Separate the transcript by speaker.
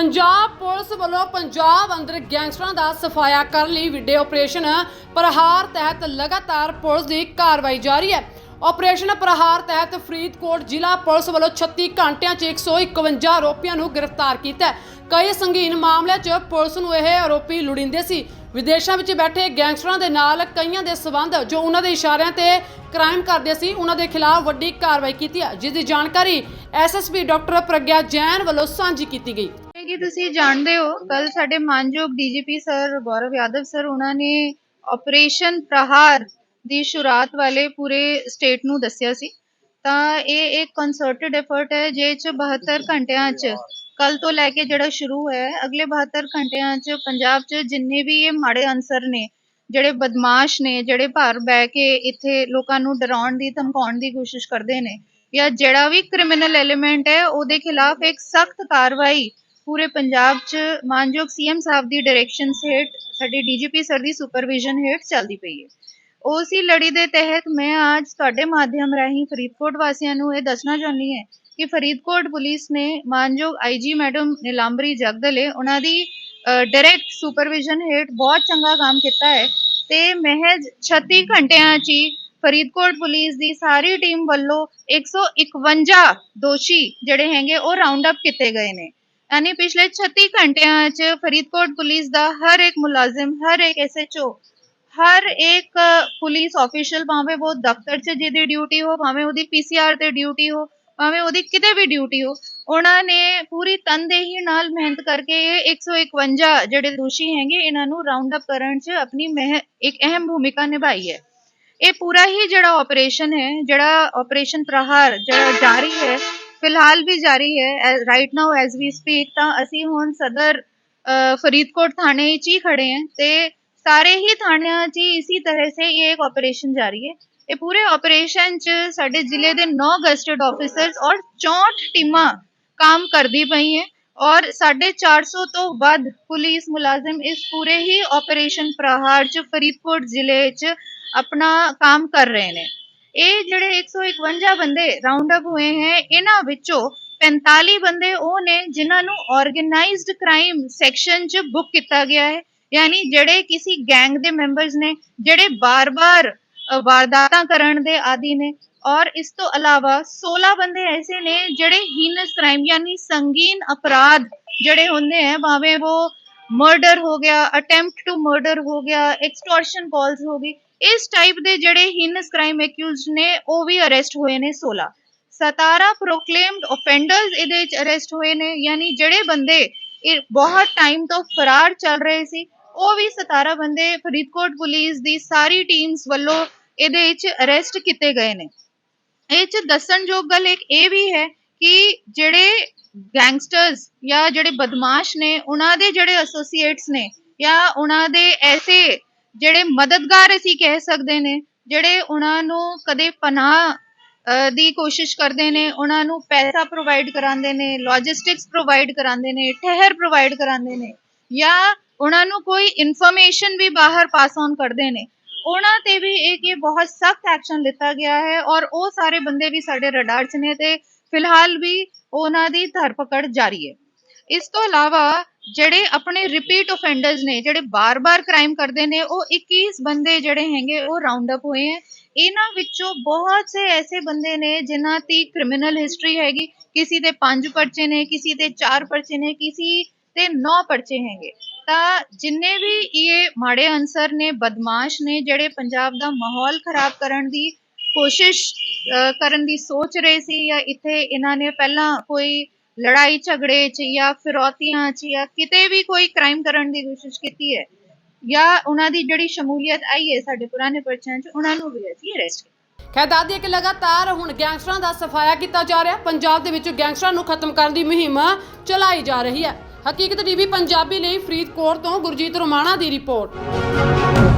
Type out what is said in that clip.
Speaker 1: Punjab police ਵੱਲੋਂ ਪੰਜਾਬ ਅੰਦਰ ਗੈਂਗਸਟਰਾਂ ਦਾ ਸਫਾਇਆ ਕਰਨ ਲਈ ਵੀਡੀਓ ਆਪਰੇਸ਼ਨ ਪ੍ਰਹਾਰ ਤਹਿਤ ਲਗਾਤਾਰ ਪੁਲਿਸ ਦੀ ਕਾਰਵਾਈ ਜਾਰੀ ਹੈ। ਆਪਰੇਸ਼ਨ ਪ੍ਰਹਾਰ ਤਹਿਤ ਫਰੀਦਕੋਟ ਜ਼ਿਲ੍ਹਾ ਪੁਲਿਸ ਵੱਲੋਂ 36 ਘੰਟਿਆਂ 'ਚ 151 ਆਰੋਪੀਆਂ ਨੂੰ ਗ੍ਰਿਫਤਾਰ ਕੀਤਾ ਕਈ ਸੰਗੀਨ ਮਾਮਲਿਆਂ 'ਚ ਪੁਲਿਸ ਨੂੰ ਇਹ ਆਰੋਪੀ ਲੁੜਿੰਦੇ ਸੀ। ਵਿਦੇਸ਼ਾਂ ਵਿੱਚ ਬੈਠੇ ਗੈਂਗਸਟਰਾਂ ਦੇ ਨਾਲ ਕਈਆਂ ਦੇ ਸਬੰਧ ਜੋ ਉਹਨਾਂ ਦੇ ਇਸ਼ਾਰਿਆਂ ਤੇ ਕ੍ਰਾਈਮ ਕਰਦੇ ਸੀ, ਉਹਨਾਂ ਦੇ ਖਿਲਾਫ ਵੱਡੀ ਕਾਰਵਾਈ ਕੀਤੀ ਹੈ, ਜਿਸ ਦੀ ਜਾਣਕਾਰੀ ਐਸਐਸਪੀ ਡਾਕਟਰ ਪ੍ਰਗਿਆ ਜੈਨ ਵੱਲੋਂ ਸਾਂਝੀ ਕੀਤੀ ਗਈ।
Speaker 2: ਕਿ ਤੁਸੀਂ ਜਾਣਦੇ ਹੋ ਕੱਲ ਸਾਡੇ ਮਾਨਯੋਗ DGP sir Gaurav Yadav sir, ਉਹਨਾਂ ਨੇ ਆਪਰੇਸ਼ਨ ਪ੍ਰਹਾਰ ਦੀ ਸ਼ੁਰੂਆਤ ਵਾਲੇ ਪੂਰੇ ਸਟੇਟ ਨੂੰ ਦੱਸਿਆ ਸੀ। ਤਾਂ ਇਹ ਇੱਕ ਕੰਸਰਟਡ ਐਫਰਟ ਹੈ ਜਿਹ ਚ 72 ਘੰਟਿਆਂ ਚ ਕੱਲ ਤੋਂ ਲੈ ਕੇ ਜਿਹੜਾ ਸ਼ੁਰੂ ਹੋਇਆ ਅਗਲੇ 72 ਘੰਟਿਆਂ ਚ ਪੰਜਾਬ ਚ ਜਿੰਨੇ ਵੀ ਇਹ ਮਾੜੇ ਅਨਸਰ ਨੇ, ਜਿਹੜੇ ਬਦਮਾਸ਼ ਨੇ, ਜਿਹੜੇ ਭਾਰ ਬਹਿ ਕੇ ਇੱਥੇ ਲੋਕਾਂ ਨੂੰ ਡਰਾਉਣ ਦੀ, ਧਮਕਾਉਣ ਦੀ ਕੋਸ਼ਿਸ਼ ਕਰਦੇ ਨੇ, ਜਾਂ ਜਿਹੜਾ ਵੀ ਕ੍ਰਿਮੀਨਲ ਐਲੀਮੈਂਟ ਹੈ, ਉਹਦੇ ਖਿਲਾਫ ਇੱਕ ਸਖਤ ਕਾਰਵਾਈ ਪੂਰੇ ਪੰਜਾਬ 'ਚ ਮਾਨਯੋਗ ਸੀਐਮ ਸਾਹਿਬ ਦੀ ਡਾਇਰੈਕਸ਼ਨ ਹੇਠ ਸਾਡੀ ਡੀਜੀਪੀ ਸਰ ਦੀ ਸੁਪਰਵਿਜ਼ਨ ਹੇਠ ਚੱਲਦੀ ਪਈ ਹੈ। ਉਸੇ ਲੜੀ ਦੇ ਤਹਿਤ ਮੈਂ ਅੱਜ ਤੁਹਾਡੇ ਮਾਧਿਅਮ ਰਾਹੀਂ ਫਰੀਦਕੋਟ ਵਾਸੀਆਂ ਨੂੰ ਇਹ ਦੱਸਣਾ ਚਾਹੁੰਦੀ ਹਾਂ ਕਿ ਫਰੀਦਕੋਟ ਪੁਲਿਸ ਨੇ ਮਾਨਯੋਗ ਆਈਜੀ ਮੈਡਮ ਨਿਲਾਂਬਰੀ ਜਗਦਲੇ ਉਹਨਾਂ ਦੀ ਡਾਇਰੈਕਟ ਸੁਪਰਵਿਜ਼ਨ ਹੇਠ ਬਹੁਤ ਚੰਗਾ ਕੰਮ ਕੀਤਾ ਹੈ ਤੇ ਮਹਿਜ 36 ਘੰਟਿਆਂ 'ਚ ਹੀ ਫਰੀਦਕੋਟ ਪੁਲਿਸ ਦੀ ਸਾਰੀ ਟੀਮ ਵੱਲੋਂ 151 ਦੋਸ਼ੀ ਜਿਹੜੇ ਹੈਗੇ ਉਹ ਰਾਉਂਡ ਅਪ ਕੀਤੇ ਗਏ ਨੇ। ਯਾਨੀ ਪਿਛਲੇ 36 ਘੰਟਿਆਂ 'ਚ ਫਰੀਦਕੋਟ ਪੁਲਿਸ ਦਾ ਹਰ ਇੱਕ ਮੁਲਾਜ਼ਮ, ਹਰ ਇੱਕ ਐਸਐਚਓ ਹਰ ਇੱਕ ਪੁਲਿਸ ਆਫੀਸ਼ੀਅਲ ਭਾਵੇਂ ਉਹ ਦਫ਼ਤਰ 'ਚ ਜਿਹਦੀ ਡਿਊਟੀ ਹੋ, ਭਾਵੇਂ ਉਹਦੀ ਪੀਸੀਆਰ ਤੇ ਡਿਊਟੀ ਹੋ, ਭਾਵੇਂ ਉਹਦੀ ਕਿਤੇ ਵੀ ਡਿਊਟੀ ਹੋ, ਉਹਨਾਂ ਨੇ ਪੂਰੀ ਤਨਦੇਹੀ ਨਾਲ ਮਿਹਨਤ ਕਰਕੇ ਇਹ 151 ਜਿਹੜੇ ਦੋਸ਼ੀ ਹੈਗੇ, ਇਹਨਾਂ ਨੂੰ ਰਾਉਂਡ ਅਪ ਕਰਨ 'ਚ ਆਪਣੀ ਮਹਿ, ਇੱਕ ਅਹਿਮ ਭੂਮਿਕਾ ਨਿਭਾਈ ਹੈ। ਇਹ ਪੂਰਾ ਹੀ ਜਿਹੜਾ ਆਪਰੇਸ਼ਨ ਹੈ, ਜਿਹੜਾ ਆਪਰੇਸ਼ਨ ਪ੍ਰਹਾਰ ਜਿਹੜਾ ਜਾਰੀ ਹੈ ਫਿਲਹਾਲ ਵੀ ਜਾਰੀ ਹੈ right now as we speak ਤਾਂ ਅਸੀਂ ਹੁਣ ਸਦਰ ਫਰੀਦਕੋਟ ਥਾਣੇ ਵਿੱਚ ਹੀ ਖੜੇ ਹਾਂ ਤੇ ਸਾਰੇ ਹੀ ਥਾਣਿਆਂ 'ਚ ਇਸੇ ਤਰ੍ਹਾਂ ਸੇ ਇਹ ਇੱਕ ਆਪਰੇਸ਼ਨ ਜਾਰੀ ਹੈ। ਇਹ ਪੂਰੇ ਆਪਰੇਸ਼ਨ 'ਚ ਸਾਡੇ ਜ਼ਿਲ੍ਹੇ ਦੇ ਨੌ ਗਸਟਡ ਆਫੀਸਰਸ ਔਰ 64 ਟੀਮਾਂ ਕੰਮ ਕਰਦੀ ਪਈ ਹੈ ਔਰ 450 ਤੋਂ ਵੱਧ ਪੁਲਿਸ ਮੁਲਾਜ਼ਮ ਇਸ ਪੂਰੇ ਹੀ ਆਪਰੇਸ਼ਨ ਪ੍ਰਹਾਰ 'ਚ ਫਰੀਦਕੋਟ ਜ਼ਿਲ੍ਹੇ 'ਚ ਆਪਣਾ ਕੰਮ ਕਰ ਰਹੇ ਨੇ। ਇਹ ਜਿਹੜੇ 151 ਬੰਦੇ ਰਾਉਂਡ ਅਪ ਹੋਏ ਹੈ, ਇਹਨਾਂ ਵਿੱਚੋਂ 45 ਬੰਦੇ ਉਹ ਨੇ ਜਿਨ੍ਹਾਂ ਨੂੰ ਆਰਗੇਨਾਈਜ਼ਡ ਕ੍ਰਾਈਮ ਸੈਕਸ਼ਨ 'ਚ ਬੁੱਕ ਕੀਤਾ ਗਿਆ ਹੈ। ਯਾਨੀ ਜਿਹੜੇ ਕਿਸੇ ਗੈਂਗ ਦੇ ਮੈਂਬਰਸ ਨੇ, ਜਿਹੜੇ ਬਾਰ-ਬਾਰ ਵਾਰਦਾਤਾਂ ਕਰਨ ਦੇ ਆਦੀ ਨੇ। ਔਰ ਇਸ ਤੋਂ ਇਲਾਵਾ 16 ਬੰਦੇ ਐਸੇ ਨੇ ਜਿਹੜੇ ਹੀਨਸ ਕ੍ਰਾਈਮ ਯਾਨੀ ਸੰਗੀਨ ਅਪਰਾਧ ਜਿਹੜੇ ਹੁੰਦੇ ਹੈ, ਭਾਵੇਂ ਉਹ ਮਰਡਰ ਹੋ ਗਿਆ ਅਟੈਂਪਟ ਟੂ ਮਰਡਰ ਹੋ ਗਿਆ ਐਕਸਟੋਰਸ਼ਨ ਕਾਲਸ ਹੋ ਗਈ ਇਸ ਟਾਈਪ ਦੇ ਜਿਹੜੇ ਹੀਨਸ ਕ੍ਰਾਈਮ ਐਕਿਊਜ਼ਡ ਨੇ, ਉਹ ਵੀ ਅਰੈਸਟ ਹੋਏ ਨੇ 16 17 ਪ੍ਰੋਕਲੇਮਡ ਆਫੈਂਡਰਸ ਇਹਦੇ ਵਿੱਚ ਅਰੈਸਟ ਹੋਏ ਨੇ, ਯਾਨੀ ਜਿਹੜੇ ਬੰਦੇ ਇਹ ਬਹੁਤ ਟਾਈਮ ਤੋਂ ਫਰਾਰ ਚੱਲ ਰਹੇ ਸੀ, ਉਹ ਵੀ 17 ਬੰਦੇ ਫਰੀਦਕੋਟ ਪੁਲਿਸ ਦੀ ਸਾਰੀ ਟੀਮਸ ਵੱਲੋਂ ਇਹਦੇ ਵਿੱਚ ਅਰੈਸਟ ਕੀਤੇ ਗਏ ਨੇ। ਇਹ ਚ ਦੱਸਣਯੋਗ ਗੱਲ ਇੱਕ ਇਹ ਵੀ ਹੈ ਕਿ ਜਿਹੜੇ ਗੈਂਗਸਟਰਸ ਜਾਂ ਜਿਹੜੇ ਬਦਮਾਸ਼ ਨੇ, ਉਹਨਾਂ ਦੇ ਜਿਹੜੇ ਐਸੋਸੀਏਟਸ ਨੇ ਜਾਂ ਉਹਨਾਂ ਦੇ ਐਸੇ ਜਿਹੜੇ ਮਦਦਗਾਰ ਅਸੀਂ ਕਹਿ ਸਕਦੇ ਨੇ, ਜਿਹੜੇ ਉਹਨਾਂ ਨੂੰ ਕਦੇ ਪਨਾਹ ਦੀ ਕੋਸ਼ਿਸ਼ ਕਰਦੇ ਨੇ, ਉਹਨਾਂ ਨੂੰ ਪੈਸਾ ਪ੍ਰੋਵਾਈਡ ਕਰਾਉਂਦੇ ਨੇ ਲੌਜਿਸਟਿਕਸ ਪ੍ਰੋਵਾਈਡ ਕਰਾਉਂਦੇ ਨੇ, ਠਹਿਰ ਪ੍ਰੋਵਾਈਡ ਕਰਾਉਂਦੇ ਨੇ, ਜਾਂ ਉਹਨਾਂ ਨੂੰ ਕੋਈ ਇਨਫੋਰਮੇਸ਼ਨ ਵੀ ਬਾਹਰ ਪਾਸ ਔਨ ਕਰਦੇ ਨੇ, ਉਹਨਾਂ ਤੇ ਵੀ ਇੱਕ ਇਹ ਬਹੁਤ ਸਖਤ ਐਕਸ਼ਨ ਲਿੱਤਾ ਗਿਆ ਹੈ ਔਰ ਉਹ ਸਾਰੇ ਬੰਦੇ ਵੀ ਸਾਡੇ ਰਡਾਰ 'ਚ ਨੇ ਤੇ ਫਿਲਹਾਲ ਵੀ ਉਹਨਾਂ ਦੀ ਧਰਪਕੜ ਜਾਰੀ ਹੈ। ਇਸ ਤੋਂ ਇਲਾਵਾ ਜਿਹੜੇ ਆਪਣੇ ਰਿਪੀਟ ਆਫੈਂਡਰਸ ਨੇ, ਜਿਹੜੇ ਬਾਰ-ਬਾਰ ਕ੍ਰਾਈਮ ਕਰਦੇ ਨੇ, ਉਹ 21 ਬੰਦੇ ਜਿਹੜੇ ਹੈਗੇ, ਉਹ ਰਾਉਂਡ ਅਪ ਹੋਏ ਹੈ। ਇਹਨਾਂ ਵਿੱਚੋਂ ਬਹੁਤ ਸੇ ਐਸੇ ਬੰਦੇ ਨੇ ਜਿਨ੍ਹਾਂ ਦੀ ਕ੍ਰਿਮੀਨਲ ਹਿਸਟਰੀ ਹੈਗੀ, ਕਿਸੇ ਦੇ 5 ਪਰਚੇ ਨੇ, ਕਿਸੇ ਦੇ 4 ਪਰਚੇ ਨੇ, ਕਿਸੇ ਤੇ 9 ਪਰਚੇ ਹੈਗੇ। ਤਾਂ ਜਿੰਨੇ ਵੀ ਇਹ ਮਾੜੇ ਅਨਸਰ ਨੇ, ਬਦਮਾਸ਼ ਨੇ, ਜਿਹੜੇ ਪੰਜਾਬ ਦਾ ਮਾਹੌਲ ਖਰਾਬ ਕਰਨ ਦੀ ਕੋਸ਼ਿਸ਼ ਕਰਨ ਦੀ ਸੋਚ ਰਹੇ ਸੀ ਜਾਂ ਇੱਥੇ ਇਹਨਾਂ ਨੇ ਪਹਿਲਾਂ ਕੋਈ ਲੜਾਈ ਝਗੜੇ 'ਚ ਜਾਂ ਫਿਰੌਤੀਆਂ 'ਚ ਜਾਂ ਕਿਤੇ ਵੀ ਕੋਈ ਕ੍ਰਾਈਮ ਕਰਨ ਦੀ ਕੋਸ਼ਿਸ਼ ਕੀਤੀ ਹੈ, ਜਾਂ ਉਹਨਾਂ ਦੀ ਜਿਹੜੀ ਸ਼ਮੂਲੀਅਤ ਆਈ ਹੈ ਸਾਡੇ ਪੁਰਾਣੇ ਪਰਚਿਆਂ 'ਚ, ਉਹਨਾਂ ਨੂੰ ਵੀ ਅਸੀਂ ਅਰੈਸਟ
Speaker 1: ਖੈਰ ਦੱਸਦੀ ਹੈ ਕਿ ਲਗਾਤਾਰ ਹੁਣ ਗੈਂਗਸਟਰਾਂ ਦਾ ਸਫਾਇਆ ਕੀਤਾ ਜਾ ਰਿਹਾ। ਪੰਜਾਬ ਦੇ ਵਿੱਚ ਗੈਂਗਸਟਰਾਂ ਨੂੰ ਖਤਮ ਕਰਨ ਦੀ ਮੁਹਿੰਮ ਚਲਾਈ ਜਾ ਰਹੀ ਹੈ। ਹਕੀਕਤ ਟੀਵੀ ਪੰਜਾਬੀ ਲਈ ਫਰੀਦਕੋਟ ਤੋਂ ਗੁਰਜੀਤ ਰੋਮਾਣਾ ਦੀ ਰਿਪੋਰਟ।